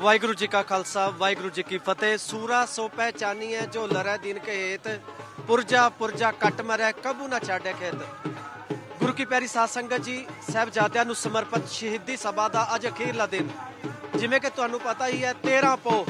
ਵਾਹਿਗੁਰੂ ਜੀ ਕਾ ਖਾਲਸਾ, ਵਾਹਿਗੁਰੂ ਜੀ ਕੀ ਫਤਿਹ। ਸੂਰਾ ਸੋ ਪਹਿਚਾਨੀਐ ਜੋ ਲਰੈ ਦਿਨ ਕੇ ਹੇਤ ਪੁਰਜਾ ਪੁਰਜਾ ਕੱਟ ਮਰੈ, ਕਬੂ ਨਾ ਛਾੜੈ ਖੇਤ। ਗੁਰੂ ਕੀ ਪਿਆਰੀ ਸਾਧ ਸੰਗਤ ਜੀ, ਸਾਹਿਬਜ਼ਾਦਿਆਂ ਨੂੰ ਸਮਰਪਿਤ ਸ਼ਹੀਦੀ ਸਭਾ ਦਾ ਅੱਜ ਅਖੀਰਲਾ ਦਿਨ। ਜਿਵੇਂ ਕਿ ਤੁਹਾਨੂੰ ਪਤਾ ਹੀ ਹੈ 13 ਪੋ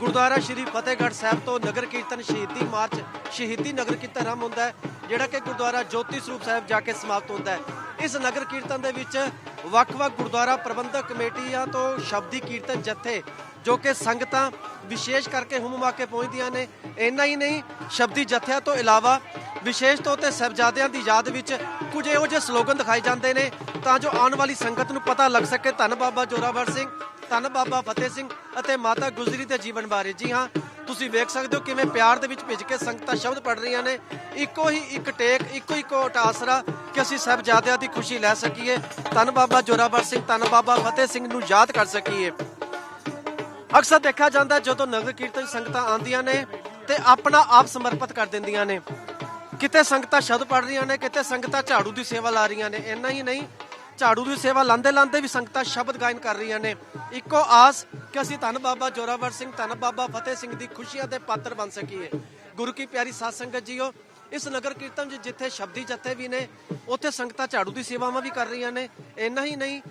ਗੁਰਦੁਆਰਾ ਸ਼੍ਰੀ ਫਤਿਹਗੜ੍ਹ ਸਾਹਿਬ ਤੋਂ ਨਗਰ ਕੀਰਤਨ ਸ਼ਹੀਦੀ ਮਾਰਚ, ਸ਼ਹੀਦੀ ਨਗਰ ਕੀਰਤਨ ਆਰੰਭ ਹੁੰਦਾ ਹੈ। ਜਿਹੜਾ ਕਿ ਗੁਰਦੁਆਰਾ ਜੋਤੀ ਸਰੂਪ ਸਾਹਿਬ ਜਾ ਕੇ ਸਮਾਪਤ ਹੁੰਦਾ ਹੈ। ਇਸ ਨਗਰ ਕੀਰਤਨ ਦੇ ਵਿੱਚ ਵੱਖ-ਵੱਖ ਗੁਰਦੁਆਰਾ ਪ੍ਰਬੰਧਕ ਕਮੇਟੀਆਂ ਤੋਂ ਸ਼ਬਦੀ ਕੀਰਤਨ ਜਥੇ, ਜੋ ਕਿ ਸੰਗਤਾਂ ਵਿਸ਼ੇਸ਼ ਕਰਕੇ ਹੁਮਮਾ ਕੇ ਪਹੁੰਚਦੀਆਂ ਨੇ। ਇੰਨਾ ਹੀ ਨਹੀਂ, ਸ਼ਬਦੀ ਜਥਿਆਂ ਤੋਂ ਇਲਾਵਾ ਵਿਸ਼ੇਸ਼ ਤੌਰ ਤੇ ਸਹਿਬਜ਼ਾਦਿਆਂ ਦੀ ਯਾਦ ਵਿੱਚ ਕੁਝ ਇਹੋ ਜਿਹੇ ਸਲੋਗਨ ਦਿਖਾਏ ਜਾਂਦੇ ਨੇ, ਤਾਂ ਜੋ ਆਉਣ ਵਾਲੀ ਸੰਗਤ ਨੂੰ ਪਤਾ ਲੱਗ ਸਕੇ। ਧੰਨ ਬਾਬਾ ਜੋਰਾਵਰ ਸਿੰਘ, ਧੰਨ ਬਾਬਾ ਫਤਿਹ ਸਿੰਘ ਅਤੇ ਮਾਤਾ ਗੁਜਰੀ ਦੇ ਜੀਵਨ ਬਾਰੇ। ਜੀ ਹਾਂ ਤੁਸੀਂ ਵੇਖ ਸਕਦੇ ਹੋ ਕਿਵੇਂ ਪਿਆਰ ਦੇ ਵਿੱਚ ਭਿੱਜ ਕੇ ਸੰਗਤਾਂ ਸ਼ਬਦ ਪੜ ਰਹੀਆਂ ਨੇ। ਇੱਕੋ ਹੀ ਇੱਕ ਟੇਕ, ਇੱਕੋ ਇੱਕੋ ਆਸਰਾ ਕਿ ਅਸੀਂ ਸਹਿਬਜ਼ਾਦਿਆਂ ਦੀ ਖੁਸ਼ੀ ਲੈ ਸਕੀਏ। ਧੰਨ ਬਾਬਾ ਜੋਰਾਵਰ ਸਿੰਘ, ਧੰਨ ਬਾਬਾ ਫਤਿਹ ਸਿੰਘ ਨੂੰ ਯਾਦ ਕਰ ਸਕੀਏ। ਅਕਸਰ ਦੇਖਿਆ ਜਾਂਦਾ ਜਦੋਂ ਨਗਰ ਕੀਰਤਨ ਸੰਗਤਾਂ ਆਉਂਦੀਆਂ ਨੇ ਤੇ ਆਪਣਾ ਆਪ ਸਮਰਪਿਤ ਕਰ ਦਿੰਦੀਆਂ ਨੇ। ਕਿਤੇ ਸੰਗਤਾਂ ਸ਼ਬਦ ਪੜ ਰਹੀਆਂ ਨੇ, ਕਿਤੇ ਸੰਗਤਾਂ ਝਾੜੂ ਦੀ ਸੇਵਾ ਲਾ ਰਹੀਆਂ ਨੇ। ਇੰਨਾ ਹੀ ਨਹੀਂ ਝਾੜੂ ਦੀ ਸੇਵਾ ਲਾਂਦੇ ਲਾਂਦੇ ਵੀ ਸੰਗਤਾਂ ਸ਼ਬਦ ਗਾਇਨ ਕਰ ਰਹੀਆਂ ਨੇ। ਇੱਕੋ ਆਸ ਕਿ ਅਸੀਂ ਧੰਨ ਬਾਬਾ ਜੋਰਾਵਰ ਸਿੰਘ, ਧੰਨ ਬਾਬਾ ਫਤਿਹ ਸਿੰਘ ਦੀ ਖੁਸ਼ੀਆਂ ਦੇ ਪਾਤਰ ਬਣ ਸਕੀਏ। ਗੁਰੂ ਕੀ ਪਿਆਰੀ ਸਾਧ ਸੰਗਤ ਜੀਓ, ਇਸ ਨਗਰ ਕੀਰਤਨ ਜਿੱਥੇ ਸ਼ਬਦੀ ਜੱਥੇ ਵੀ ਨੇ, ਉੱਥੇ ਸੰਗਤਾਂ ਝਾੜੂ ਦੀ ਸੇਵਾਵਾਂ ਵੀ ਕਰ ਰਹੀਆਂ ਨੇ। ਇੰਨਾ ਹੀ ਨਹੀਂ,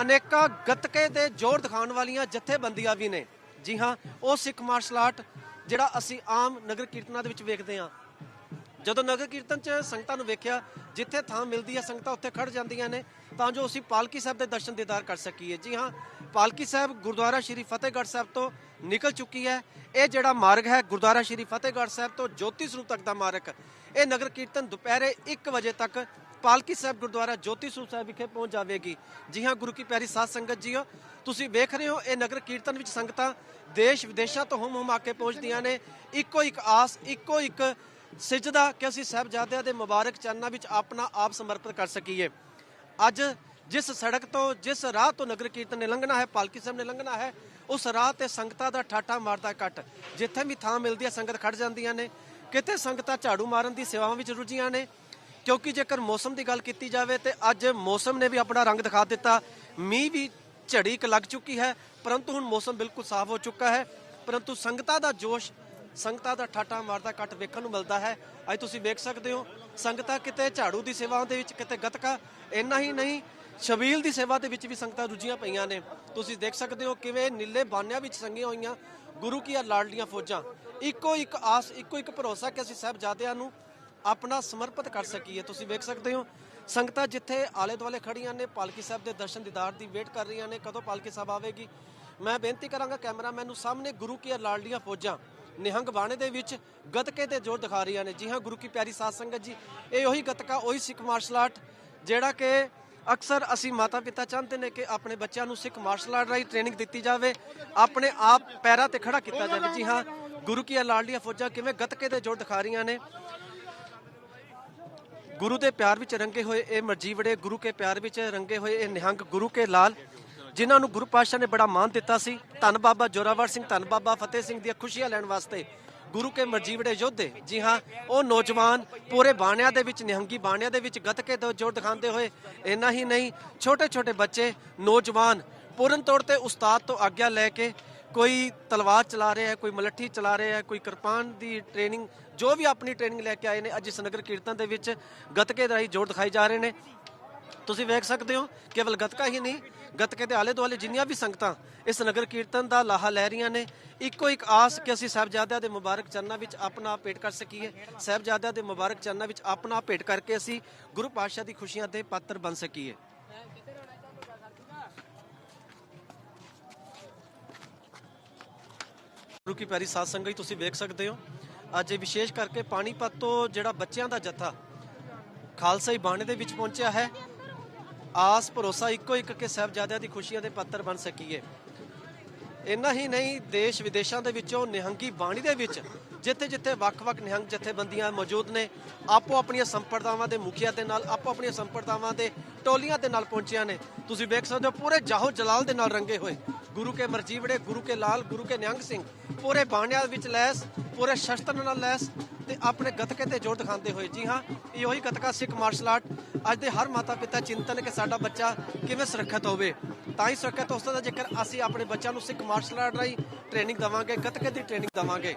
ਅਨੇਕਾਂ ਗੱਤਕੇ ਦੇ ਜ਼ੋਰ ਦਿਖਾਉਣ ਵਾਲੀਆਂ ਜਥੇਬੰਦੀਆਂ ਵੀ ਨੇ। ਜੀ ਹਾਂ, ਉਹ ਸਿੱਖ ਮਾਰਸ਼ਲ ਆਰਟ ਜਿਹੜਾ ਅਸੀਂ ਆਮ ਨਗਰ ਕੀਰਤਨਾਂ ਦੇ ਵਿੱਚ ਵੇਖਦੇ ਹਾਂ। ਜਦੋਂ ਨਗਰ ਕੀਰਤਨ 'ਚ ਸੰਗਤਾਂ ਨੂੰ ਵੇਖਿਆ, ਜਿੱਥੇ ਥਾਂ ਮਿਲਦੀ ਹੈ, ਸੰਗਤਾਂ ਉੱਥੇ ਖੜ ਜਾਂਦੀਆਂ ਨੇ, ਤਾਂ ਜੋ ਅਸੀਂ ਪਾਲਕੀ ਸਾਹਿਬ ਦੇ ਦਰਸ਼ਨ ਦੀਦਾਰ ਕਰ ਸਕੀਏ। ਜੀ ਹਾਂ, ਪਾਲਕੀ ਸਾਹਿਬ ਗੁਰਦੁਆਰਾ ਸ਼੍ਰੀ ਫਤਿਹਗੜ੍ਹ ਸਾਹਿਬ ਤੋਂ ਨਿਕਲ ਚੁੱਕੀ ਹੈ। ਇਹ ਜਿਹੜਾ ਮਾਰਗ ਹੈ, ਗੁਰਦੁਆਰਾ ਸ਼੍ਰੀ ਫਤਿਹਗੜ੍ਹ ਸਾਹਿਬ ਤੋਂ ਜੋਤੀ ਸਰੂਪ ਤੱਕ ਦਾ ਮਾਰਗ, ਇਹ ਨਗਰ ਕੀਰਤਨ ਦੁਪਹਿਰੇ 1 ਵਜੇ ਤੱਕ ਪਾਲਕੀ ਸਾਹਿਬ ਗੁਰਦੁਆਰਾ ਜੋਤੀ ਸਰੂਪ ਸਾਹਿਬ ਵਿਖੇ ਪਹੁੰਚ ਜਾਵੇਗੀ। ਜੀ ਹਾਂ, ਗੁਰੂ ਕੀ ਪਿਆਰੀ ਸਾਧ ਸੰਗਤ ਜੀਓ, ਤੁਸੀਂ ਵੇਖ ਰਹੇ ਹੋ, ਇਹ ਨਗਰ ਕੀਰਤਨ ਵਿੱਚ ਸੰਗਤਾਂ ਦੇਸ਼ ਵਿਦੇਸ਼ਾਂ ਤੋਂ ਹੁਮ ਆ ਕੇ ਪਹੁੰਚਦੀਆਂ ਨੇ। ਇੱਕੋ ਇੱਕ ਆਸ, ਇੱਕੋ ਇੱਕ ਸਿਜਦਾ ਕਿ ਅਸੀਂ ਸਾਹਿਬਜ਼ਾਦਿਆਂ ਦੇ ਮੁਬਾਰਕ ਚਰਨਾਂ ਵਿੱਚ ਆਪਣਾ ਆਪ ਸਮਰਪਿਤ ਕਰ ਸਕੀਏ। ਅੱਜ ਜਿਸ ਸੜਕ ਤੋਂ, ਜਿਸ ਰਾਹ ਤੋਂ ਨਗਰ ਕੀਰਤਨ ਨੇ ਲੰਘਣਾ ਹੈ, ਪਾਲਕੀ ਸਾਹਿਬ ਨੇ ਲੰਘਣਾ ਹੈ, ਉਸ ਰਾਹ ਤੇ ਸੰਗਤਾਂ ਦਾ ਠਾਠਾ ਮਾਰਦਾ ਇਕੱਠ ਜਿੱਥੇ ਵੀ ਥਾਂ ਮਿਲਦੀ ਹੈ, ਸੰਗਤ ਖੜ ਜਾਂਦੀਆਂ ਨੇ। ਕਿਤੇ ਸੰਗਤਾਂ ਝਾੜੂ ਮਾਰਨ ਦੀ ਸੇਵਾਵਾਂ ਵਿੱਚ ਰੁੱਝੀਆਂ ਨੇ। ਕਿਉਂਕਿ ਜੇਕਰ ਮੌਸਮ ਦੀ ਗੱਲ ਕੀਤੀ ਜਾਵੇ ਤੇ ਅੱਜ ਮੌਸਮ ਨੇ ਵੀ ਆਪਣਾ ਰੰਗ ਦਿਖਾ ਦਿੱਤਾ। ਮੀਂਹ ਵੀ ਝੜੀ ਕ ਲੱਗ ਚੁੱਕੀ ਹੈ, ਪਰੰਤੂ ਹੁਣ ਮੌਸਮ ਬਿਲਕੁਲ ਸਾਫ਼ ਹੋ ਚੁੱਕਾ ਹੈ। ਪਰੰਤੂ ਸੰਗਤਾਂ ਦਾ ਜੋਸ਼ ਸੰਗਤਾਂ ਦਾ ਠਾਠਾ ਮਾਰਦਾ ਕੱਟ ਵੇਖਣ ਨੂੰ ਮਿਲਦਾ ਹੈ। ਅੱਜ ਤੁਸੀਂ ਵੇਖ ਸਕਦੇ ਹੋ, ਸੰਗਤਾਂ ਕਿਤੇ ਝਾੜੂ ਦੀ ਸੇਵਾ ਦੇ ਵਿੱਚ, ਕਿਤੇ ਗੱਤਕਾ, ਇੰਨਾ ਹੀ ਨਹੀਂ ਸ਼ਬੀਲ ਦੀ ਸੇਵਾ ਦੇ ਵਿੱਚ ਵੀ ਸੰਗਤਾਂ ਰੁੱਝੀਆਂ ਪਈਆਂ ਨੇ। ਤੁਸੀਂ ਦੇਖ ਸਕਦੇ ਹੋ ਕਿਵੇਂ ਨੀਲੇ ਬਾਨਿਆਂ ਵਿੱਚ ਸੰਗੀਆਂ ਹੋਈਆਂ, ਗੁਰੂ ਕੀਆਂ ਲਾਡਲੀਆਂ ਫੌਜਾਂ। ਇੱਕੋ ਇੱਕ ਆਸ, ਇੱਕੋ ਇੱਕ ਭਰੋਸਾ ਕਿ ਅਸੀਂ ਸਾਹਿਬਜ਼ਾਦਿਆਂ ਨੂੰ ਆਪਣਾ ਸਮਰਪਿਤ ਕਰ ਸਕੀਏ। ਤੁਸੀਂ ਵੇਖ ਸਕਦੇ ਹੋ, ਸੰਗਤਾਂ ਜਿੱਥੇ ਆਲੇ ਦੁਆਲੇ ਖੜੀਆਂ ਨੇ, ਪਾਲਕੀ ਸਾਹਿਬ ਦੇ ਦਰਸ਼ਨ ਦੀਦਾਰ ਦੀ ਵੇਟ ਕਰ ਰਹੀਆਂ ਨੇ, ਕਦੋਂ ਪਾਲਕੀ ਸਾਹਿਬ ਆਵੇਗੀ? ਮੈਂ ਬੇਨਤੀ ਕਰਾਂਗਾ ਕੈਮਰਾਮੈਨ ਨੂੰ, ਸਾਹਮਣੇ ਗੁਰੂ ਕੀ ਲਾਡਲੀਆਂ ਫੌਜਾਂ। ਨਿਹੰਗ ਬਾਣੇ ਦੇ ਵਿੱਚ ਗਤਕੇ ਤੇ ਜ਼ੋਰ ਦਿਖਾ ਰਹੀਆਂ ਨੇ। ਜੀ ਹਾਂ, ਗੁਰੂ ਕੀ ਪਿਆਰੀ ਸਾਧ ਸੰਗਤ ਜੀ, ਇਹ ਉਹੀ ਗਤਕਾ, ਉਹੀ ਸਿੱਖ ਮਾਰਸ਼ਲ ਆਰਟ ਜਿਹੜਾ ਕਿ ਅਕਸਰ ਅਸੀਂ ਮਾਤਾ ਪਿਤਾ ਚਾਹੁੰਦੇ ਨੇ ਕਿ ਆਪਣੇ ਬੱਚਿਆਂ ਨੂੰ ਸਿੱਖ ਮਾਰਸ਼ਲ ਆਰਟ ਰਾਹੀਂ ਟ੍ਰੇਨਿੰਗ ਦਿੱਤੀ ਜਾਵੇ, ਆਪਣੇ ਆਪ ਪੈਰਾਂ ਤੇ ਖੜਾ ਕੀਤਾ ਜਾਵੇ। ਜੀ ਹਾਂ, ਗੁਰੂ ਕੀ ਲਾਡਲੀਆਂ ਫੌਜਾਂ ਕਿਵੇਂ ਗਤਕੇ ਦੇ ਜੋੜ ਦਿਖਾ ਰਹੀਆਂ ਨੇ। ਗੁਰੂ ਦੇ ਪਿਆਰ ਵਿੱਚ ਰੰਗੇ ਹੋਏ ਇਹ ਮਰਜੀਵੜੇ, ਗੁਰੂ ਕੇ ਪਿਆਰ ਵਿੱਚ ਰੰਗੇ ਹੋਏ ਇਹ ਨਿਹੰਗ, ਗੁਰੂ ਕੇ ਲਾਲ। ਜਿਨ੍ਹਾਂ ਨੂੰ ਗੁਰੂ ਪਾਤਸ਼ਾਹ ਨੇ ਬੜਾ ਮਾਣ ਦਿੱਤਾ ਸੀ। ਧੰਨ ਬਾਬਾ ਜੋਰਾਵਰ ਸਿੰਘ, ਧੰਨ ਬਾਬਾ ਫਤਿਹ ਸਿੰਘ ਦੀਆਂ ਖੁਸ਼ੀਆਂ ਲੈਣ ਵਾਸਤੇ ਗੁਰੂ ਕੇ ਮਰਜੀਵੜੇ ਯੋਧੇ, ਜੀ ਹਾਂ, ਉਹ ਨੌਜਵਾਨ ਪੂਰੇ ਬਾਣਿਆਂ ਦੇ ਵਿੱਚ, ਨਿਹੰਗੀ ਬਾਣਿਆਂ ਦੇ ਵਿੱਚ ਗੱਤਕੇ ਤੋਂ ਜੋਰ ਦਿਖਾਉਂਦੇ ਹੋਏ, ਇੰਨਾ ਹੀ ਨਹੀਂ ਛੋਟੇ ਛੋਟੇ ਬੱਚੇ, ਨੌਜਵਾਨ ਪੂਰਨ ਤੌਰ ਤੇ ਉਸਤਾਦ ਤੋਂ ਆਗਿਆ ਲੈ ਕੇ ਕੋਈ ਤਲਵਾਰ ਚਲਾ ਰਿਹਾ ਹੈ ਕੋਈ ਮਲੱਠੀ ਚਲਾ ਰਿਹਾ ਹੈ ਕੋਈ ਕਿਰਪਾਨ ਦੀ ਟ੍ਰੇਨਿੰਗ ਜੋ ਵੀ ਆਪਣੀ ਟ੍ਰੇਨਿੰਗ ਲੈ ਕੇ ਆਏ ਨੇ, ਅੱਜ ਇਸ ਨਗਰ ਕੀਰਤਨ ਦੇ ਵਿੱਚ ਗੱਤਕੇ ਰਾਹੀਂ ਜੋਰ ਦਿਖਾਈ ਜਾ ਰਹੇ ਨੇ। ਤੁਸੀਂ ਵੇਖ ਸਕਦੇ ਹੋ, ਕੇਵਲ ਗੱਤਕਾ ਹੀ ਨਹੀਂ ਗੱਤਕੇ ਦੇ ਆਲੇ ਦੁਆਲੇ ਜਿੰਨੀਆਂ ਵੀ ਸੰਗਤਾਂ ਇਸ ਨਗਰ ਕੀਰਤਨ ਦਾ ਲਾਹਾ ਲੈ ਰਹੀਆਂ ਨੇ, ਇੱਕੋ ਇੱਕ ਆਸ ਕਿ ਅਸੀਂ ਸਾਹਿਬਜ਼ਾਦਿਆਂ ਦੇ ਮੁਬਾਰਕ ਚਰਨਾਂ ਵਿੱਚ ਆਪਣਾ ਭੇਟ ਕਰ ਸਕੀਏ। ਸਾਹਿਬਜ਼ਾਦਿਆਂ ਦੇ ਮੁਬਾਰਕ ਚਰਨਾਂ ਵਿੱਚ ਆਪਣਾ ਭੇਟ ਕਰਕੇ ਅਸੀਂ ਗੁਰੂ ਪਾਤਸ਼ਾਹ ਦੀ ਖੁਸ਼ੀਆਂ ਦੇ ਪਾਤਰ ਬਣ ਸਕੀਏ। ਗੁਰੂ ਕੀ ਪਿਆਰੀ ਸਾਧ ਸੰਗਤ ਜੀ, ਤੁਸੀਂ ਵੇਖ ਸਕਦੇ ਹੋ, ਅੱਜ ਵਿਸ਼ੇਸ਼ ਕਰਕੇ ਪਾਣੀਪਤ ਤੋਂ ਜਿਹੜਾ ਬੱਚਿਆਂ ਦਾ ਜੱਥਾ ਖਾਲਸਾਈ ਬਾਣੇ ਦੇ ਵਿੱਚ ਪਹੁੰਚਿਆ ਹੈ। ਆਸ ਭਰੋਸਾ ਇੱਕੋ ਇੱਕ ਕਿ ਸਾਹਿਬਜ਼ਾਦਿਆਂ ਦੀ ਖੁਸ਼ੀਆਂ ਦੇ ਪਾਤਰ ਬਣ ਸਕੀਏ। ਇੰਨਾ ਹੀ ਨਹੀਂ, ਦੇਸ਼ ਵਿਦੇਸ਼ਾਂ ਦੇ ਵਿੱਚੋਂ ਨਿਹੰਗੀ ਬਾਣੀ ਦੇ ਵਿੱਚ ਜਿੱਥੇ ਜਿੱਥੇ ਵੱਖ-ਵੱਖ ਨਿਹੰਗ ਜਥੇਬੰਦੀਆਂ ਮੌਜੂਦ ਨੇ, ਆਪੋ ਆਪਣੀਆਂ ਸੰਪਰਦਾਵਾਂ ਦੇ ਮੁਖੀਆਂ ਦੇ ਨਾਲ, ਆਪੋ ਆਪਣੀਆਂ ਸੰਪਰਦਾਵਾਂ ਦੇ ਟੋਲੀਆਂ ਦੇ ਨਾਲ ਪਹੁੰਚੀਆਂ ਨੇ। ਤੁਸੀਂ ਵੇਖ ਸਕਦੇ ਹੋ, ਪੂਰੇ ਜਾਹੋ ਜਲਾਲ ਦੇ ਨਾਲ ਰੰਗੇ ਹੋਏ। ਗੁਰੂ ਕੇ ਮਰਜੀਵੜੇ, ਗੁਰੂ ਕੇ ਲਾਲ, ਗੁਰੂ ਕੇ ਨਿਹੰਗ ਸਿੰਘ, ਪੂਰੇ ਬਾਣਿਆਂ ਵਿੱਚ ਲੈਸ, ਪੂਰੇ ਸ਼ਸਤਰ ਨਾਲ ਲੈਸ ਤੇ ਆਪਣੇ ਗਤਕੇ ਤੇ ਜੋਰ ਦਿਖਾਉਂਦੇ ਹੋਏ। ਜੀ ਹਾਂ, ਇਹ ਉਹੀ ਗਤਕਾ ਸਿੱਖ ਮਾਰਸ਼ਲ ਆਰਟ ਅੱਜ ਦੇ ਹਰ ਮਾਤਾ ਪਿਤਾ ਚਿੰਤਨ ਕਿ ਸਾਡਾ ਬੱਚਾ ਕਿਵੇਂ ਸੁਰੱਖਿਅਤ ਹੋਵੇ। ਤਾਂ ਹੀ ਸੁਰੱਖਿਅਤ ਹੋ ਸਕਦਾ ਜੇਕਰ ਅਸੀਂ ਆਪਣੇ ਬੱਚਿਆਂ ਨੂੰ ਸਿੱਖ ਮਾਰਸ਼ਲ ਆਰਟ ਰਾਹੀਂ ਟ੍ਰੇਨਿੰਗ ਦਵਾਂਗੇ ਗੱਤਕੇ ਦੀ ਟ੍ਰੇਨਿੰਗ ਦਵਾਂਗੇ।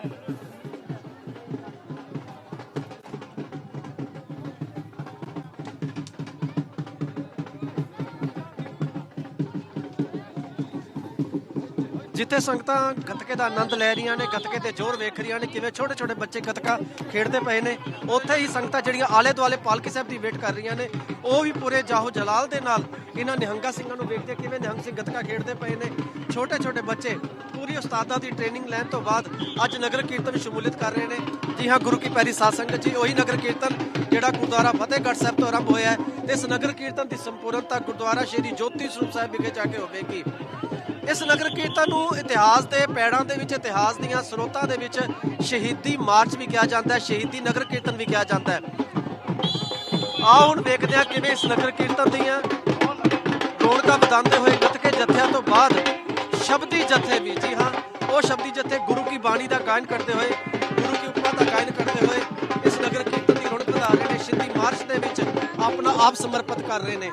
ਜਿੱਥੇ ਸੰਗਤਾਂ ਗੱਤਕੇ ਦਾ ਆਨੰਦ ਲੈ ਰਹੀਆਂ ਨੇ, ਗੱਤਕੇ ਤੇ ਜ਼ੋਰ ਵੇਖ ਰਹੀਆਂ ਨੇ, ਕਿਵੇਂ ਛੋਟੇ ਛੋਟੇ ਬੱਚੇ ਗੱਤਕਾ ਖੇਡਦੇ ਪਏ ਨੇ, ਉੱਥੇ ਹੀ ਸੰਗਤਾਂ ਜਿਹੜੀਆਂ ਆਲੇ ਦੁਆਲੇ ਪਾਲਕੀ ਸਾਹਿਬ ਦੀ ਵੇਟ ਕਰ ਰਹੀਆਂ ਨੇ, ਉਹ ਵੀ ਪੂਰੇ ਜਾਹੋ ਜਲਾਲ ਦੇ ਨਾਲ ਇਹਨਾਂ ਨਿਹੰਗਾ ਸਿੰਘਾਂ ਨੂੰ ਵੇਖਦੇ ਕਿਵੇਂ ਨਿਹੰਗ ਸਿੰਘ ਗੱਤਕਾ ਖੇਡਦੇ ਪਏ ਨੇ। ਛੋਟੇ ਛੋਟੇ ਬੱਚੇ ਪੂਰੀ ਉਸਤਾਦਾਂ ਦੀ ਟ੍ਰੇਨਿੰਗ ਲੈਣ ਤੋਂ ਬਾਅਦ ਅੱਜ ਨਗਰ ਕੀਰਤਨ ਸ਼ਮੂਲੀਅਤ ਕਰ ਰਹੇ ਨੇ। ਜੀ ਹਾਂ, ਗੁਰੂ ਕੀ ਪੈਰੀ ਸਾਧ ਸੰਗਤ ਜੀ, ਉਹੀ ਨਗਰ ਕੀਰਤਨ ਜਿਹੜਾ ਗੁਰਦੁਆਰਾ ਫਤਿਹਗੜ੍ਹ ਸਾਹਿਬ ਤੋਂ ਆਰੰਭ ਹੋਇਆ ਹੈ। ਇਸ ਨਗਰ ਕੀਰਤਨ ਦੀ ਸੰਪੂਰਨਤਾ ਗੁਰਦੁਆਰਾ ਸ਼੍ਰੀ ਜੋਤੀ ਸਰੂਪ ਸਾਹਿਬ ਵਿਖੇ ਜਾ ਕੇ ਹੋਵੇਗੀ। ਇਸ ਨਗਰ ਕੀਰਤਨ ਨੂੰ ਇਤਿਹਾਸ ਦੇ ਪੈੜਾਂ ਦੇ ਵਿੱਚ, ਇਤਿਹਾਸ ਦੀਆਂ ਸਰੋਤਾਂ ਦੇ ਵਿੱਚ ਸ਼ਹੀਦੀ ਮਾਰਚ ਵੀ ਕਿਹਾ ਜਾਂਦਾ ਹੈ, ਸ਼ਹੀਦੀ ਨਗਰ ਕੀਰਤਨ ਵੀ ਕਿਹਾ ਜਾਂਦਾ ਹੈ। ਆਓ ਹੁਣ ਵੇਖਦੇ ਹਾਂ ਕਿਵੇਂ ਇਸ ਨਗਰ ਕੀਰਤਨ ਦੀਆਂ ਰੌਣਕਾਂ ਵਧਾਉਂਦੇ ਹੋਏ ਗੱਤਕੇ ਜੱਥਿਆਂ ਤੋਂ ਬਾਅਦ ਸ਼ਬਦੀ ਜੱਥੇ ਵੀ, ਜੀ ਹਾਂ, ਉਹ ਸ਼ਬਦੀ ਜੱਥੇ ਗੁਰੂ ਕੀ ਬਾਣੀ ਦਾ ਗਾਇਨ ਕਰਦੇ ਹੋਏ, ਗੁਰੂ ਕੀ ਉਪਮਾ ਦਾ ਗਾਇਨ ਕਰਦੇ ਹੋਏ ਇਸ ਨਗਰ ਕੀਰਤਨ ਦੀ ਰੌਣਕ ਵਧਾ ਰਹੇ ਨੇ, ਸ਼ਹੀਦੀ ਮਾਰਚ ਦੇ ਵਿੱਚ ਆਪਣਾ ਆਪ ਸਮਰਪਿਤ ਕਰ ਰਹੇ ਨੇ।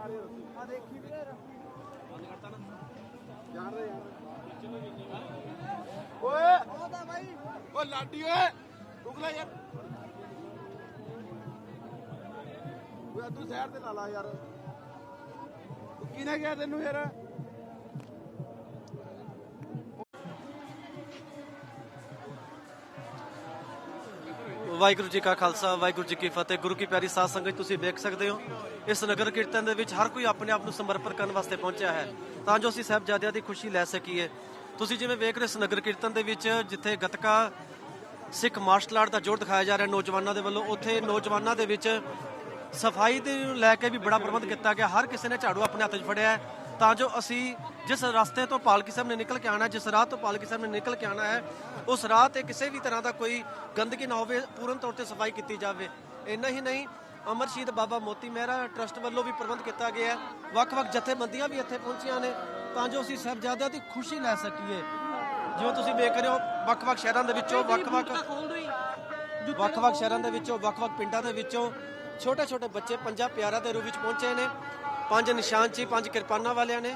ਆ ਇਹਦੇ ਨਾਲ ਹੀ ਰੱਤੀ ਆ ਯਾਰ ਦੇ ਯਾਰ ਓਏ ਉਹਦਾ ਭਾਈ ਓ ਲਾਡੀ ਓਏ ਰੁਕ ਲੈ ਯਾਰ ਓਏ ਤੂੰ ਸਾਈਡ ਤੇ ਲਾ ਲਾ ਯਾਰ ਤੂੰ ਕਿਹਨੇ ਗਿਆ ਤੈਨੂੰ ਯਾਰ ਵਾਹਿਗੁਰੂ ਜੀ ਕਾ ਖਾਲਸਾ, ਵਾਹਿਗੁਰੂ ਜੀ ਕੀ ਫਤਿਹ। ਗੁਰੂ ਕੀ ਪਿਆਰੀ ਸਾਧ ਸੰਗਤ, ਤੁਸੀਂ ਵੇਖ ਸਕਦੇ ਹੋ, ਇਸ ਨਗਰ ਕੀਰਤਨ ਦੇ ਵਿੱਚ ਹਰ ਕੋਈ ਆਪਣੇ ਆਪ ਨੂੰ ਸਮਰਪਿਤ ਕਰਨ ਵਾਸਤੇ ਪਹੁੰਚਿਆ ਹੈ। ਤਾਂ ਜੋ ਅਸੀਂ ਸਾਹਿਬਜ਼ਾਦਿਆਂ ਦੀ ਖੁਸ਼ੀ ਲੈ ਸਕੀਏ। ਤੁਸੀਂ ਜਿਵੇਂ ਵੇਖ ਰਹੇ ਇਸ ਨਗਰ ਕੀਰਤਨ ਦੇ ਵਿੱਚ ਜਿੱਥੇ ਗਤਕਾ ਸਿੱਖ ਮਾਰਸ਼ਲ ਆਰਟ ਦਾ ਜੋਰ ਦਿਖਾਇਆ ਜਾ ਰਿਹਾ ਨੌਜਵਾਨਾਂ ਦੇ ਵੱਲੋਂ, ਉੱਥੇ ਨੌਜਵਾਨਾਂ ਦੇ ਵਿੱਚ ਸਫ਼ਾਈ ਦੇ ਲੈ ਕੇ ਵੀ ਬੜਾ ਪ੍ਰਬੰਧ ਕੀਤਾ ਗਿਆ। ਹਰ ਕਿਸੇ ਨੇ ਝਾੜੂ ਆਪਣੇ ਹੱਥ 'ਚ ਫੜਿਆ ਹੈ। ਤਾਂ ਜੋ ਅਸੀਂ ਜਿਸ ਰਸਤੇ ਤੋਂ ਪਾਲਕੀ ਸਾਹਿਬ ਨੇ ਨਿਕਲ ਕੇ ਆਣਾ ਜਿਸ ਰਾਹ ਤੋਂ ਪਾਲਕੀ ਸਾਹਿਬ ਨੇ ਨਿਕਲ ਕੇ ਆਣਾ ਹੈ ਉਸ ਰਾਹ ਤੇ ਕਿਸੇ ਵੀ ਤਰ੍ਹਾਂ ਦਾ ਕੋਈ ਗੰਦਗੀ ਨਾ ਹੋਵੇ ਪੂਰਨ ਤੌਰ ਤੇ ਸਫ਼ਾਈ ਕੀਤੀ ਜਾਵੇ। ਇੰਨਾ ਹੀ ਨਹੀਂ ਅਮਰ ਸ਼ਹੀਦ ਬਾਬਾ ਮੋਤੀ ਮਹਿਰਾ ਟਰਸਟ ਵੱਲੋਂ ਵੀ ਪ੍ਰਬੰਧ ਕੀਤਾ ਗਿਆ ਹੈ। ਵੱਖ-ਵੱਖ ਜਥੇਬੰਦੀਆਂ ਵੀ ਇੱਥੇ ਪਹੁੰਚੀਆਂ ਨੇ ਤਾਂ ਜੋ ਅਸੀਂ ਸਾਹਿਬਜ਼ਾਦਿਆਂ ਦੀ ਖੁਸ਼ੀ ਲੈ ਸਕੀਏ। ਜਿਵੇਂ ਤੁਸੀਂ ਵੇਖ ਰਹੇ ਹੋ ਵੱਖ-ਵੱਖ ਸ਼ਹਿਰਾਂ ਦੇ ਵਿੱਚੋਂ ਵੱਖ-ਵੱਖ ਵੱਖ-ਵੱਖ ਸ਼ਹਿਰਾਂ ਦੇ ਵਿੱਚੋਂ ਵੱਖ-ਵੱਖ ਪਿੰਡਾਂ ਦੇ ਵਿੱਚੋਂ ਛੋਟੇ-ਛੋਟੇ ਬੱਚੇ ਪੰਜਾਂ ਪਿਆਰਾਂ ਦੇ ਰੂਪ ਵਿੱਚ ਪਹੁੰਚੇ ਨੇ। ਪੰਜ ਨਿਸ਼ਾਨਚੀ ਪੰਜ ਕਿਰਪਾਨਾਂ ਵਾਲਿਆਂ ਨੇ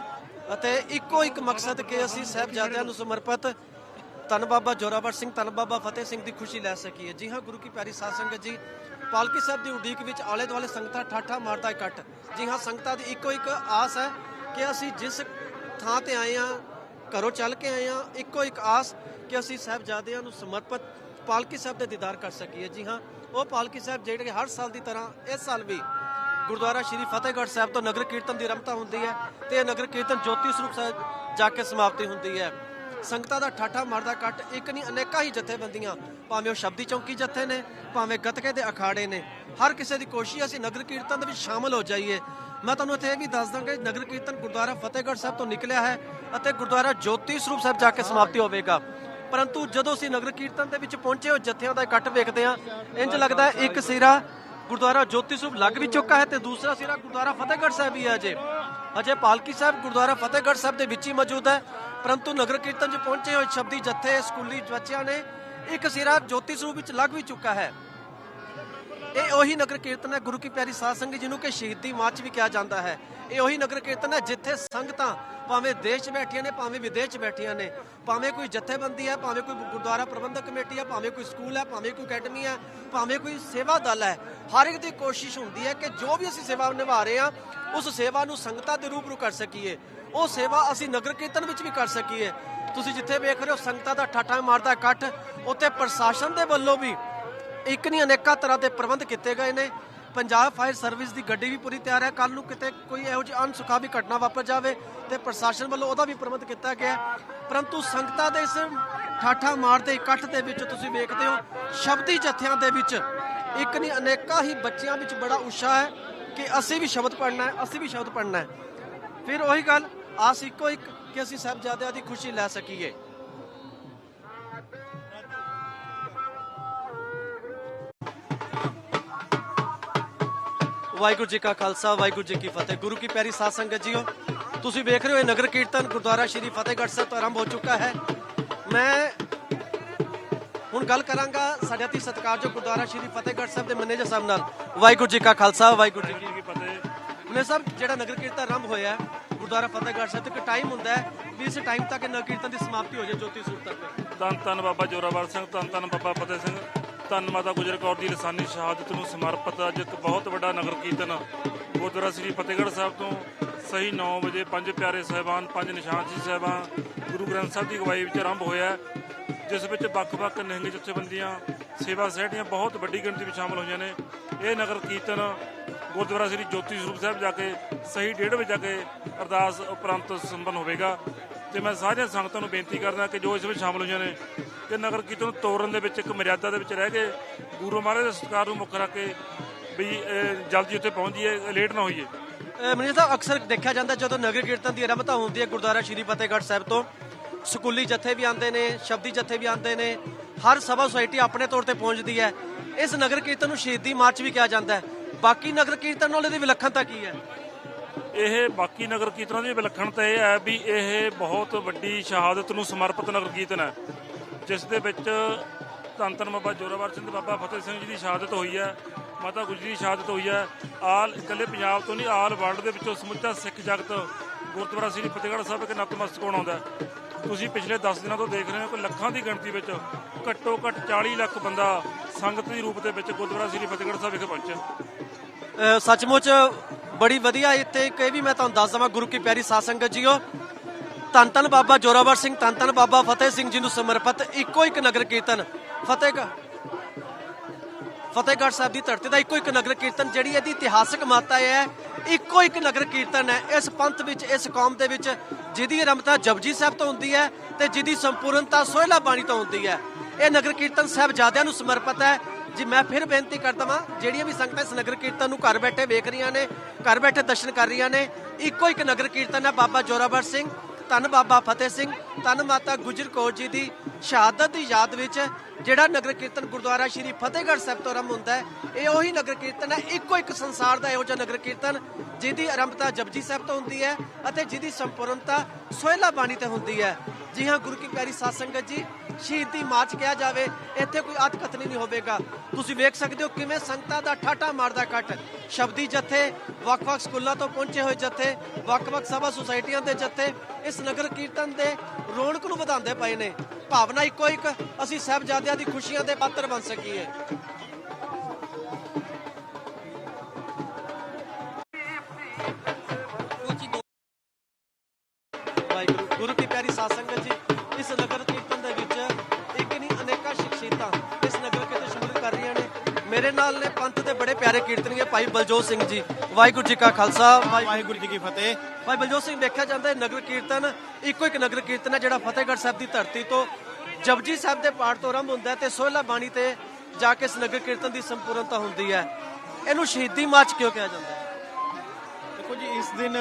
ਅਤੇ ਇੱਕੋ ਇੱਕ ਮਕਸਦ ਕਿ ਅਸੀਂ ਸਾਹਿਬਜ਼ਾਦਿਆਂ ਨੂੰ ਸਮਰਪਿਤ ਧੰਨ ਬਾਬਾ ਜੋਰਾਵਰ ਸਿੰਘ, ਧੰਨ ਬਾਬਾ ਫਤਿਹ ਸਿੰਘ ਦੀ ਖੁਸ਼ੀ ਲੈ ਸਕੀਏ। ਜੀ ਹਾਂ, ਗੁਰੂ ਕੀ ਪਿਆਰੀ ਸਾਧ ਸੰਗਤ ਜੀ, ਪਾਲਕੀ ਸਾਹਿਬ ਦੀ ਉਡੀਕ ਵਿੱਚ ਆਲੇ ਦੁਆਲੇ ਸੰਗਤਾਂ ਠਾਠਾ ਮਾਰਦਾ ਇਕੱਠ। ਜੀ ਹਾਂ, ਸੰਗਤਾਂ ਦੀ ਇੱਕੋ ਇੱਕ ਆਸ ਹੈ ਕਿ ਅਸੀਂ ਜਿਸ ਥਾਂ ਤੇ ਆਏ ਹਾਂ, ਘਰੋਂ ਚੱਲ ਕੇ ਆਏ ਹਾਂ, ਇੱਕੋ ਇੱਕ ਆਸ ਕਿ ਅਸੀਂ ਸਾਹਿਬਜ਼ਾਦਿਆਂ ਨੂੰ ਸਮਰਪਿਤ ਪਾਲਕੀ ਸਾਹਿਬ ਦੇ ਦੀਦਾਰ ਕਰ ਸਕੀਏ। ਜੀ ਹਾਂ, ਉਹ ਪਾਲਕੀ ਸਾਹਿਬ ਜਿਹੜੇ ਹਰ ਸਾਲ ਦੀ ਤਰ੍ਹਾਂ ਇਸ ਸਾਲ ਵੀ ਗੁਰਦੁਆਰਾ ਸ਼੍ਰੀ ਫਤਿਹਗੜ੍ਹ ਸਾਹਿਬ ਤੋਂ ਨਗਰ ਕੀਰਤਨ ਦੀ ਰਮਤਾ ਹੁੰਦੀ ਹੈ ਤੇ ਇਹ ਨਗਰ ਕੀਰਤਨ ਜੋਤੀ ਸਰੂਪ ਸਾਹਿਬ ਜਾ ਕੇ ਸਮਾਪਤੀ ਹੁੰਦੀ ਹੈ। ਸੰਗਤਾਂ ਦਾ ਠਾਠਾ ਮਾਰਦਾ ਕੱਟ ਇੱਕ ਨਹੀਂ, ਅਨੇਕਾਂ ਹੀ ਜਥੇਬੰਦੀਆਂ, ਭਾਵੇਂ ਉਹ ਸ਼ਬਦੀ ਚੌਂਕੀ ਜਥੇ ਨੇ, ਭਾਵੇਂ ਗੱਤਕੇ ਦੇ ਅਖਾੜੇ ਨੇ, ਹਰ ਕਿਸੇ ਦੀ ਕੋਸ਼ਿਸ਼ ਅਸੀਂ ਨਗਰ ਕੀਰਤਨ ਦੇ ਵਿੱਚ ਸ਼ਾਮਲ ਹੋ ਜਾਈਏ। ਮੈਂ ਤੁਹਾਨੂੰ ਇੱਥੇ ਇਹ ਵੀ ਦੱਸ ਦਾਂਗਾ ਕਿ ਨਗਰ ਕੀਰਤਨ ਗੁਰਦੁਆਰਾ ਫਤਿਹਗੜ੍ਹ ਸਾਹਿਬ ਤੋਂ ਨਿਕਲਿਆ ਹੈ ਅਤੇ ਗੁਰਦੁਆਰਾ ਜੋਤੀ ਸਰੂਪ ਸਾਹਿਬ ਜਾ ਕੇ ਸਮਾਪਤੀ ਹੋਵੇਗਾ। ਪਰੰਤੂ ਜਦੋਂ ਅਸੀਂ ਨਗਰ ਕੀਰਤਨ ਦੇ ਵਿੱਚ ਪਹੁੰਚੇ ਉਹ ਜਥਿਆਂ ਦਾ ਇਕੱਠ ਵੇਖਦੇ ਹਾਂ ਇੰਜ ਲੱਗਦਾ ਇੱਕ ਸਿਰਾ ਗੁਰਦੁਆਰਾ ਜੋਤੀ ਸਰੂਪ ਲੱਗ ਵੀ ਚੁੱਕਾ ਹੈ ਤੇ ਦੂਸਰਾ ਸਿਰਾ ਗੁਰਦੁਆਰਾ ਫਤਿਹਗੜ੍ਹ ਸਾਹਿਬ ਹੀ ਹੈ ਅਜੇ। ਅਜੇ ਪਾਲਕੀ ਸਾਹਿਬ ਗੁਰਦੁਆਰਾ ਫਤਿਹਗੜ੍ਹ ਸਾਹਿਬ ਦੇ ਵਿੱਚ ਹੀ ਮੌਜੂਦ ਹੈ। ਪਰੰਤੂ ਨਗਰ ਕੀਰਤਨ 'ਚ ਪਹੁੰਚੇ ਹੋਏ ਸ਼ਬਦੀ ਜੱਥੇ ਸਕੂਲੀ ਬੱਚਿਆਂ ਨੇ ਇੱਕ ਸਿਰਾ ਜੋਤੀ ਸਰੂਪ ਵਿੱਚ ਲੱਗ ਵੀ ਚੁੱਕਾ ਹੈ। ਇਹ ਉਹੀ ਨਗਰ ਕੀਰਤਨ ਹੈ ਗੁਰੂ ਕੀ ਪਿਆਰੀ ਸਾਧ ਸੰਗਤ ਜਿਹਨੂੰ ਕਿ ਸ਼ਹੀਦੀ ਮਾਰਚ ਵੀ ਕਿਹਾ ਜਾਂਦਾ ਹੈ। ਇਹ ਉਹੀ ਨਗਰ ਕੀਰਤਨ ਹੈ ਜਿੱਥੇ ਸੰਗਤਾਂ ਭਾਵੇਂ ਦੇਸ਼ 'ਚ ਬੈਠੀਆਂ ਨੇ, ਭਾਵੇਂ ਵਿਦੇਸ਼ 'ਚ ਬੈਠੀਆਂ ਨੇ, ਭਾਵੇਂ ਕੋਈ ਜਥੇਬੰਦੀ ਹੈ, ਭਾਵੇਂ ਕੋਈ ਗੁਰਦੁਆਰਾ ਪ੍ਰਬੰਧਕ ਕਮੇਟੀ ਹੈ, ਭਾਵੇਂ ਕੋਈ ਸਕੂਲ ਹੈ, ਭਾਵੇਂ ਕੋਈ ਅਕੈਡਮੀ ਹੈ, ਭਾਵੇਂ ਕੋਈ ਸੇਵਾ ਦਲ ਹੈ, ਹਰ ਇੱਕ ਦੀ ਕੋਸ਼ਿਸ਼ ਹੁੰਦੀ ਹੈ ਕਿ ਜੋ ਵੀ ਅਸੀਂ ਸੇਵਾ ਨਿਭਾ ਰਹੇ ਹਾਂ, ਉਸ ਸੇਵਾ ਨੂੰ ਸੰਗਤਾਂ ਦੇ ਰੂਪ ਰੂ ਕਰ ਸਕੀਏ। ਉਹ ਸੇਵਾ ਅਸੀਂ ਨਗਰ ਕੀਰਤਨ ਵਿੱਚ ਵੀ ਕਰ ਸਕੀਏ। ਤੁਸੀਂ ਜਿੱਥੇ ਵੇਖ ਰਹੇ ਹੋ ਸੰਗਤਾਂ ਦਾ ਠਾਠਾ ਮਾਰਦਾ ਇਕੱਠ, ਉੱਥੇ ਪ੍ਰਸ਼ਾਸਨ ਦੇ ਵੱਲੋਂ ਵੀ ਇੱਕ ਨਹੀਂ ਅਨੇਕਾਂ ਤਰ੍ਹਾਂ ਦੇ ਪ੍ਰਬੰਧ ਕੀਤੇ ਗਏ ਨੇ। ਪੰਜਾਬ ਫਾਇਰ ਸਰਵਿਸ ਦੀ ਗੱਡੀ ਵੀ ਪੂਰੀ ਤਿਆਰ ਹੈ। ਕੱਲ ਨੂੰ ਕਿਤੇ ਕੋਈ ਇਹੋ ਜਿਹੀ ਅਨਸੁਖਾਵੀ ਘਟਨਾ ਵਾਪਰ ਜਾਵੇ ਤੇ ਪ੍ਰਸ਼ਾਸਨ ਵੱਲੋਂ ਉਹਦਾ ਵੀ ਪ੍ਰਬੰਧ ਕੀਤਾ ਗਿਆ ਪਰੰਤੂ ਸੰਗਤਾਂ ਦੇ ਇਸ ਠਾਠਾ ਮਾਰਦੇ ਇਕੱਠ ਦੇ ਵਿੱਚ ਤੁਸੀਂ ਵੇਖਦੇ ਹੋ, ਸ਼ਬਦੀ ਜਥਿਆਂ ਦੇ ਵਿੱਚ ਇੱਕ ਨਹੀਂ, ਅਨੇਕਾਂ ਹੀ ਬੱਚਿਆਂ ਵਿੱਚ ਬੜਾ ਉਤਸ਼ਾਹ ਹੈ ਕਿ ਅਸੀਂ ਵੀ ਸ਼ਬਦ ਪੜ੍ਹਨਾ ਹੈ, ਅਸੀਂ ਵੀ ਸ਼ਬਦ ਪੜ੍ਹਨਾ ਹੈ। ਫਿਰ ਉਹੀ ਗੱਲ, ਆਸ ਇੱਕੋ ਇੱਕ ਕਿ ਅਸੀਂ ਸਾਹਿਬਜ਼ਾਦਿਆਂ ਦੀ ਖੁਸ਼ੀ ਲੈ ਸਕੀਏ। ਵਾਹਿਗੁਰੂ ਜੀ ਕਾ ਖਾਲਸਾ ਵਾਹਿਗੁਰੂ ਜੀ ਕੀ ਫਤਿਹ। ਗੁਰੂ ਕੀ ਪਿਆਰੀ ਸਾਧ ਸੰਗਤ ਜੀਓ ਤੁਸੀਂ ਵੇਖ ਰਹੇ ਹੋ ਇਹ ਨਗਰ ਕੀਰਤਨ ਗੁਰਦੁਆਰਾ ਸ਼੍ਰੀ ਫਤਿਹਗੜ੍ਹ ਸਾਹਿਬ ਤੋਂ ਆਰੰਭ ਹੋ ਚੁੱਕਾ ਹੈ। ਮੈਂ ਹੁਣ ਗੱਲ ਕਰਾਂਗਾ ਸਾਡੇ ਅਤੀ ਸਤਿਕਾਰਯੋਗ ਗੁਰਦੁਆਰਾ ਸ਼੍ਰੀ ਫਤਿਹਗੜ੍ਹ ਸਾਹਿਬ ਦੇ ਮੈਨੇਜਰ ਸਾਹਿਬ ਨਾਲ। ਵਾਹਿਗੁਰੂ ਜੀ ਕਾ ਖਾਲਸਾ ਵਾਹਿਗੁਰੂ ਜੀ ਕੀ ਫਤਿਹ। ਮੈਨੇਜਰ ਸਾਹਿਬ ਜਿਹੜਾ ਨਗਰ ਕੀਰਤਨ ਆਰੰਭ ਹੋਇਆ ਹੈ, ਗੁਰਦੁਆਰਾ ਫਤਿਹਗੜ੍ਹ ਸਾਹਿਬ ਤੇ ਇੱਕ ਟਾਈਮ ਹੁੰਦਾ ਹੈ ਵੀ ਇਸ ਟਾਈਮ ਤੱਕ ਨਗਰ ਕੀਰਤਨ ਦੀ ਸਮਾਪਤੀ ਹੋ ਜਾਏ ਜੋਤੀ ਸਰੂਪ ਤੱਕ। ਧੰਨ ਧੰਨ ਬਾਬਾ ਜੋਰਾਵਰ ਸਿੰਘ ਧੰਨ ਧੰਨ ਬਾਬਾ ਫਤਿਹ ਸਿੰਘ। ਧੰਨ ਮਾਤਾ ਗੁਜਰ ਕੌਰ ਦੀ ਲਸਾਨੀ ਸ਼ਹਾਦਤ ਨੂੰ ਸਮਰਪਿਤ ਅੱਜ ਇੱਕ ਬਹੁਤ ਵੱਡਾ ਨਗਰ ਕੀਰਤਨ ਗੁਰਦੁਆਰਾ ਸ੍ਰੀ ਫਤਿਹਗੜ੍ਹ ਸਾਹਿਬ ਤੋਂ ਸਹੀ 9 ਵਜੇ ਪੰਜ ਪਿਆਰੇ ਸਹਿਬਾਨ, ਪੰਜ ਨਿਸ਼ਾਨ ਸਿੰਘ ਸਹਿਬਾਨ, ਗੁਰੂ ਗ੍ਰੰਥ ਸਾਹਿਬ ਦੀ ਅਗਵਾਈ ਵਿੱਚ ਆਰੰਭ ਹੋਇਆ ਜਿਸ ਵਿੱਚ ਵੱਖ-ਵੱਖ ਨਿਹੰਗ ਜਥੇਬੰਦੀਆਂ, ਸੇਵਾ ਸੋਸਾਇਟੀਆਂ ਬਹੁਤ ਵੱਡੀ ਗਿਣਤੀ ਵਿੱਚ ਸ਼ਾਮਲ ਹੋਈਆਂ ਨੇ। ਇਹ ਨਗਰ ਕੀਰਤਨ ਗੁਰਦੁਆਰਾ ਸ੍ਰੀ ਜੋਤੀ ਸਰੂਪ ਸਾਹਿਬ ਜਾ ਕੇ ਸਹੀ 1:30 ਵਜੇ ਜਾ ਕੇ ਅਰਦਾਸ ਉਪਰੰਤ ਸੰਪੰਨ ਹੋਵੇਗਾ। ਤੇ ਮੈਂ ਸਾਰੀਆਂ ਸੰਗਤਾਂ ਨੂੰ ਬੇਨਤੀ ਕਰਦਾ ਕਿ ਜੋ ਇਸ ਵਿੱਚ ਸ਼ਾਮਲ ਹੋਈਆਂ ਨੇ, ਕਿ ਨਗਰ ਕੀਰਤਨ ਨੂੰ ਤੋਰਨ ਦੇ ਵਿੱਚ ਇੱਕ ਮਰਿਆਦਾ ਦੇ ਵਿੱਚ ਰਹਿ ਕੇ ਗੁਰੂ ਮਹਾਰਾਜ ਦੇ ਸਤਿਕਾਰ ਨੂੰ ਮੁੱਖ ਰੱਖ ਕੇ ਵੀ ਜਲਦੀ ਉੱਥੇ ਪਹੁੰਚ ਜਾਈਏ, ਲੇਟ ਨਾ ਹੋਈਏ। ਮੈਨੇਜਰ ਸਾਹਿਬ, ਅਕਸਰ ਦੇਖਿਆ ਜਾਂਦਾ ਜਦੋਂ ਨਗਰ ਕੀਰਤਨ ਦੀ ਆਰੰਭਤਾ ਹੁੰਦੀ ਹੈ, ਗੁਰਦੁਆਰਾ ਸ਼੍ਰੀ ਫਤਿਹਗੜ੍ਹ ਸਾਹਿਬ ਤੋਂ, ਸਕੂਲੀ ਜਥੇ ਵੀ ਆਉਂਦੇ ਨੇ, ਸ਼ਬਦੀ ਜਥੇ ਵੀ ਆਉਂਦੇ ਨੇ, ਹਰ ਸਭਾ ਸੁਸਾਇਟੀ ਆਪਣੇ ਤੌਰ ਤੇ ਪਹੁੰਚਦੀ ਹੈ। ਇਸ ਨਗਰ ਕੀਰਤਨ ਨੂੰ ਸ਼ਹੀਦੀ ਮਾਰਚ ਵੀ ਕਿਹਾ ਜਾਂਦਾ ਹੈ। ਬਾਕੀ ਨਗਰ ਕੀਰਤਨ ਨਾਲ ਇਹਦੀ ਵਿਲੱਖਣਤਾ ਕੀ ਹੈ? ਇਹ ਬਾਕੀ ਨਗਰ ਕੀਰਤਨਾਂ ਦੀ ਵਿਲੱਖਣਤਾ ਇਹ ਹੈ ਵੀ ਇਹ ਬਹੁਤ ਵੱਡੀ ਸ਼ਹਾਦਤ ਨੂੰ ਸਮਰਪਿਤ ਨਗਰ ਕੀਰਤਨ ਹੈ, ਜਿਸ ਦੇ ਵਿੱਚ ਧੰਨ ਧੰਨ ਬਾਬਾ ਜੋਰਾਵਰ ਸਿੰਘ ਬਾਬਾ ਫਤਿਹ ਸਿੰਘ ਜੀ ਦੀ ਸ਼ਹਾਦਤ ਹੋਈ ਹੈ, ਮਾਤਾ ਗੁਜਰੀ ਦੀ ਸ਼ਹਾਦਤ ਹੋਈ ਹੈ, ਆਲ ਇਕੱਲੇ ਪੰਜਾਬ ਤੋਂ ਨਹੀਂ, ਆਲ ਵਰਲਡ ਦੇ ਵਿੱਚੋਂ ਸਮੁੱਚਾ ਸਿੱਖ ਜਗਤ ਗੁਰਦੁਆਰਾ ਸ੍ਰੀ ਫਤਿਹਗੜ੍ਹ ਸਾਹਿਬ ਇੱਕ ਨਤਮਸਤਕ ਹੋਣ ਆਉਂਦਾ ਤੁਸੀਂ ਪਿਛਲੇ 10 ਦਿਨਾਂ ਤੋਂ ਦੇਖ ਰਹੇ ਹੋ ਕਿ ਲੱਖਾਂ ਦੀ ਗਿਣਤੀ ਵਿੱਚ ਘੱਟੋ ਘੱਟ 40 ਲੱਖ ਬੰਦਾ ਸੰਗਤ ਦੇ ਰੂਪ ਦੇ ਵਿੱਚ ਗੁਰਦੁਆਰਾ ਸ੍ਰੀ ਫਤਿਹਗੜ੍ਹ ਸਾਹਿਬ ਵਿਖੇ ਪਹੁੰਚਿਆ। ਸੱਚਮੁੱਚ ਬੜੀ ਵਧੀਆ ਇੱਥੇ ਇੱਕ ਇਹ ਵੀ ਮੈਂ ਤੁਹਾਨੂੰ ਦੱਸ ਦਵਾਂ, ਗੁਰੂ ਕੀ ਪਿਆਰੀ ਸਾਧ ਸੰਗਤ ਜੀਓ। ਧੰਨ ਧੰਨ ਬਾਬਾ ਜੋਰਾਵਰ ਸਿੰਘ ਧੰਨ ਧੰਨ ਬਾਬਾ ਫਤਿਹ ਸਿੰਘ ਜੀ ਨੂੰ ਸਮਰਪਿਤ ਇੱਕੋ ਇੱਕ ਨਗਰ ਕੀਰਤਨ, ਫਤਿਹਗੜ੍ਹ। ਫਤਿਹਗੜ੍ਹ ਸਾਹਿਬ ਦੀ ਧਰਤੀ ਦਾ ਇੱਕੋ ਇੱਕ ਨਗਰ ਕੀਰਤਨ, ਜਿਹੜੀ ਇਹਦੀ ਇਤਿਹਾਸਕ ਮਾਤਾ ਹੈ, ਇੱਕੋ ਇੱਕ ਨਗਰ ਕੀਰਤਨ ਹੈ। ਇਸ ਪੰਥ ਵਿੱਚ, ਇਸ ਕੌਮ ਦੇ ਵਿੱਚ ਜਿਹਦੀ ਆਰੰਭਤਾ ਜਪਜੀ ਸਾਹਿਬ ਤੋਂ ਹੁੰਦੀ ਹੈ ਤੇ ਜਿਹਦੀ ਸੰਪੂਰਨਤਾ ਸੋਹਿਲਾ ਬਾਣੀ ਤੋਂ ਹੁੰਦੀ ਹੈ। ਇਹ ਨਗਰ ਕੀਰਤਨ ਸਾਹਿਬਜ਼ਾਦਿਆਂ ਨੂੰ ਸਮਰਪਿਤ ਹੈ। ਜੀ, ਮੈਂ ਫਿਰ ਬੇਨਤੀ ਕਰਦਾ ਵਾਂ, ਜਿਹੜੀਆਂ ਵੀ ਸੰਗਤਾਂ ਇਸ ਨਗਰ ਕੀਰਤਨ ਨੂੰ ਘਰ ਬੈਠੇ ਵੇਖ ਰਹੀਆਂ ਨੇ, ਘਰ ਬੈਠੇ ਦਰਸ਼ਨ ਕਰ ਰਹੀਆਂ ਨੇ, ਇੱਕੋ ਇੱਕ ਨਗਰ ਕੀਰਤਨ ਹੈ ਬਾਬਾ ਜੋਰਾਵਰ ਸਿੰਘ, ਧੰਨ ਬਾਬਾ ਫਤਿਹ ਸਿੰਘ, ਧੰਨ ਮਾਤਾ ਗੁਜਰ ਕੌਰ ਜੀ ਦੀ ਸ਼ਹਾਦਤ ਦੀ ਯਾਦ ਵਿੱਚ, ਜਿਹੜਾ ਨਗਰ ਕੀਰਤਨ ਗੁਰਦੁਆਰਾ ਸ਼੍ਰੀ ਫਤਿਹਗੜ੍ਹ ਸਾਹਿਬ ਤੋਂ ਆਰੰਭ ਹੁੰਦਾ ਹੈ, ਇਹ ਉਹੀ ਨਗਰ ਕੀਰਤਨ ਹੈ, ਇੱਕੋ ਇੱਕ ਸੰਸਾਰ ਦਾ ਇਹੋ ਜਿਹਾ ਨਗਰ ਕੀਰਤਨ, ਜਿਹਦੀ ਆਰੰਭਤਾ ਜਪਜੀ ਸਾਹਿਬ ਤੋਂ ਹੁੰਦੀ ਹੈ ਅਤੇ ਜਿਹਦੀ ਸੰਪੂਰਨਤਾ ਸੋਹਿਲਾ ਬਾਣੀ ਤੇ ਹੁੰਦੀ ਹੈ। ਜੀ ਹਾਂ, ਗੁਰੂ ਕੀ ਪਿਆਰੀ ਸਾਧ ਸੰਗਤ ਜੀ ਸ਼ਹੀਦੀ ਮਾਰਚ ਕਿਹਾ ਜਾਵੇ, ਇੱਥੇ ਕੋਈ ਅਤ ਕਥਨੀ ਨਹੀਂ ਹੋਵੇਗਾ। ਤੁਸੀਂ ਵੇਖ ਸਕਦੇ ਹੋ ਕਿਵੇਂ ਸੰਗਤਾਂ ਦਾ ਠਾਠਾ ਮਾਰਦਾ ਇਕੱਠ। ਸ਼ਬਦੀ ਜਥੇ, ਵੱਖ-ਵੱਖ ਸਕੂਲਾਂ ਤੋਂ ਪਹੁੰਚੇ ਹੋਏ ਜਥੇ, ਵੱਖ-ਵੱਖ ਸਭਾ ਸੁਸਾਇਟੀਆਂ ਦੇ ਜਥੇ, ਇਸ ਨਗਰ ਕੀਰਤਨ ਦੇ ਰੌਣਕ ਨੂੰ ਵਧਾਉਂਦੇ ਪਏ ਨੇ। ਭਾਵਨਾ ਇੱਕੋ ਇੱਕ, ਅਸੀਂ ਸਾਹਿਬਜ਼ਾਦਿਆਂ ਦੀ ਖੁਸ਼ੀਆਂ ਦੇ ਪਾਤਰ ਬਣ ਸਕੀਏ। ਵਾਹਿਗੁਰੂ, ਗੁਰੂ ਕੀ ਪਿਆਰੀ ਸਾਧ ਸੰਗਤ ਜੀ, ਇਸ ਨਗਰ ਕੀਰਤਨ ਦੇ ਸ਼ਖਸੀਅਤਾਂ ਇਸ ਨਗਰ ਕੀਰਤਨ ਸ਼ਮੂਲੀਅਤ ਕਰ ਰਹੀਆਂ ਨੇ। ਮੇਰੇ ਨਾਲ ਨੇ ਪੰਥ ਦੇ ਬੜੇ ਪਿਆਰੇ ਕੀਰਤਨੀਏ ਭਾਈ ਬਲਜੋਤ ਸਿੰਘ ਜੀ। ਵਾਹਿਗੁਰੂ ਜੀ ਕਾ ਖਾਲਸਾ ਵਾਹਿਗੁਰੂ ਜੀ ਕੀ ਫਤਿਹ। ਭਾਈ ਬਲਜੋਤ ਸਿੰਘ ਵੇਖਿਆ ਜਾਂਦਾ ਹੈ ਨਗਰ ਕੀਰਤਨ ਇੱਕੋ ਇੱਕ ਨਗਰ ਕੀਰਤਨ ਹੈ ਜਿਹੜਾ ਫਤਿਹਗੜ੍ਹ ਸਾਹਿਬ ਦੀ ਧਰਤੀ ਤੋਂ ਜਪਜੀ ਸਾਹਿਬ ਦੇ ਪਾਠ ਤੋਂ ਆਰੰਭ ਹੁੰਦਾ ਹੈ ਤੇ ਸੋਹਿਲਾ ਬਾਣੀ ਤੇ ਜਾ ਕੇ ਇਸ ਨਗਰ ਕੀਰਤਨ ਦੀ ਸੰਪੂਰਨਤਾ ਹੁੰਦੀ ਹੈ। ਇਹਨੂੰ ਸ਼ਹੀਦੀ ਮਾਰਚ ਕਿਉਂ ਕਿਹਾ ਜਾਂਦਾ ਹੈ? ਦੇਖੋ ਜੀ ਇਸ ਦਿਨ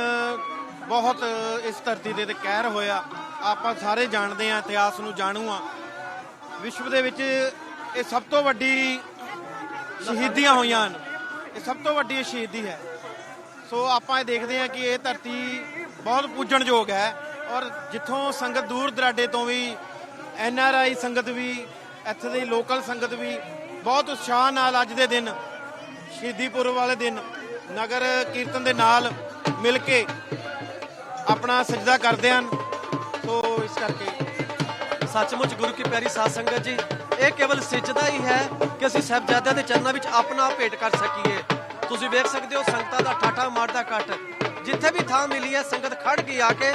ਬਹੁਤ ਇਸ ਧਰਤੀ ਦੇ ਤੇ ਕਹਿਰ ਹੋਇਆ। ਆਪਾਂ ਸਾਰੇ ਜਾਣਦੇ ਆ ਇਤਿਹਾਸ ਨੂੰ ਜਾਣੂ ਆ ਵਿਸ਼ਵ ਦੇ ਵਿੱਚ ਇਹ ਸਭ ਤੋਂ ਵੱਡੀ ਸ਼ਹੀਦੀਆਂ ਹੋਈਆਂ ਹਨ। ਇਹ ਸਭ ਤੋਂ ਵੱਡੀ ਸ਼ਹੀਦੀ ਹੈ। ਸੋ ਆਪਾਂ ਇਹ ਦੇਖਦੇ ਹਾਂ ਕਿ ਇਹ ਧਰਤੀ ਬਹੁਤ ਪੂਜਣਯੋਗ ਹੈ ਔਰ ਜਿੱਥੋਂ ਸੰਗਤ ਦੂਰ ਦਰਾਡੇ ਤੋਂ ਵੀ ਐਨ ਆਰ ਆਈ ਸੰਗਤ ਵੀ, ਇੱਥੇ ਦੀ ਲੋਕਲ ਸੰਗਤ ਵੀ ਬਹੁਤ ਉਤਸ਼ਾਹ ਨਾਲ ਅੱਜ ਦੇ ਦਿਨ, ਸ਼ਹੀਦੀ ਪੁਰਬ ਵਾਲੇ ਦਿਨ ਨਗਰ ਕੀਰਤਨ ਦੇ ਨਾਲ ਮਿਲ ਕੇ ਆਪਣਾ ਸਜਦਾ ਕਰਦੇ ਹਨ। ਸੋ ਇਸ ਕਰਕੇ ਸੱਚਮੁੱਚ ਗੁਰੂ ਕੀ ਪਿਆਰੀ ਸਾਧ ਸੰਗਤ ਜੀ, ਇਹ ਕੇਵਲ ਸਿਜਦਾ ਹੀ ਹੈ ਕਿ ਅਸੀਂ ਸਾਹਿਬਜ਼ਾਦਿਆਂ ਦੇ ਚਰਨਾਂ ਵਿੱਚ ਆਪਣਾ ਭੇਟ ਕਰ ਸਕੀਏ। ਤੁਸੀਂ ਵੇਖ ਸਕਦੇ ਹੋ ਸੰਗਤਾਂ ਦਾ ਠਾਠਾ ਮਾਰਦਾ ਕੱਟ ਜਿੱਥੇ ਵੀ ਥਾਂ ਮਿਲੀ ਹੈ, ਸੰਗਤ ਖੜ ਗਈ ਆ ਕੇ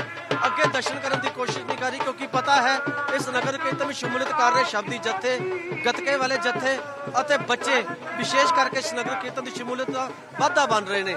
ਅੱਗੇ ਦਰਸ਼ਨ ਕਰਨ ਦੀ ਕੋਸ਼ਿਸ਼ ਨਹੀਂ ਕਰੀ ਕਿਉਂਕਿ ਪਤਾ ਹੈ ਇਸ ਨਗਰ ਕੀਰਤਨ ਵਿੱਚ ਸ਼ਮੂਲੀਅਤ ਕਰ ਰਹੇ ਸ਼ਬਦੀ ਜੱਥੇ, ਗਤਕੇ ਵਾਲੇ ਜਥੇ ਅਤੇ ਬੱਚੇ, ਵਿਸ਼ੇਸ਼ ਕਰਕੇ ਇਸ ਨਗਰ ਕੀਰਤਨ ਦੀ ਸ਼ਮੂਲੀਅਤ ਦਾ ਵਾਧਾ ਬਣ ਰਹੇ ਨੇ।